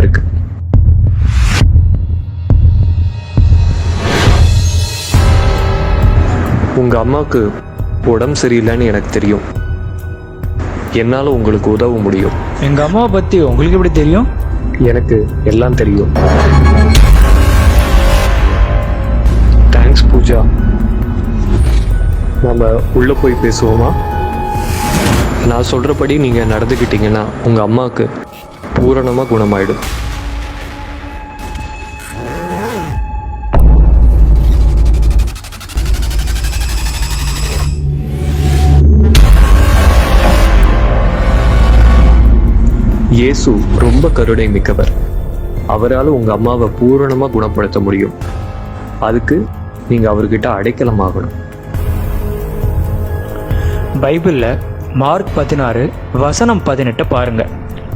தான் இருக்கு. உங்க அம்மாவுக்கு உடம்பு சரியில்லைன்னு எனக்கு தெரியும். என்னால உங்களுக்கு உதவ முடியும். எங்கள் அம்மாவை பற்றி உங்களுக்கு எப்படி தெரியும்? எனக்கு எல்லாம் தெரியும். தேங்க்ஸ் பூஜா. நம்ம உள்ள போய் பேசுவோமா? நான் சொல்றபடி நீங்க நடந்துக்கிட்டீங்கன்னா உங்க அம்மாவுக்கு பூரணமா குணமாயிடும். இயேசு ரொம்ப கருணை மிக்கவர். அவரால் உங்க அம்மாவை பூரணமா குணப்படுத்த முடியும். அதுக்கு நீங்க அவர்கிட்ட அடைக்கலமாகணும் பைபிளில் மார்க் பதினாறு வசனம் பதினெட்டு பாருங்க.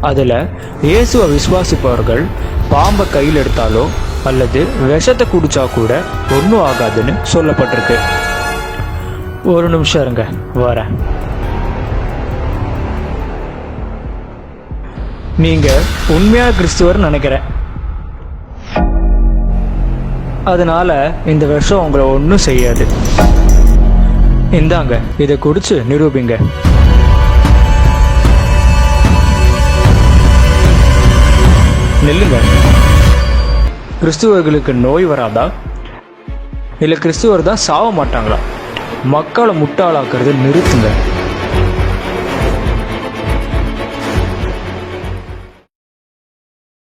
அதில் இயேசுவை விசுவாசிப்பவர்கள் பாம்பை கையில் எடுத்தாலோ அல்லது விஷத்தை குடிச்சா கூட ஒன்றும் ஆகாதுன்னு சொல்லப்பட்டிருக்கு. ஒரு நிமிஷம் இருங்க வரேன். நீங்க உண்மையா கிறிஸ்துவர் நினைக்கிறேன். அதனால இந்த விஷம் உங்களை ஒன்றும் செய்யாது. இந்தாங்க இதை குடிச்சு நிரூபிங்க. நெல்லுங்க கிறிஸ்துவர்களுக்கு நோய் வராதா இல்லை கிறிஸ்துவர் தான் சாவ மாட்டாங்களா மக்களை முட்டாளாக்குறது நிறுத்துங்க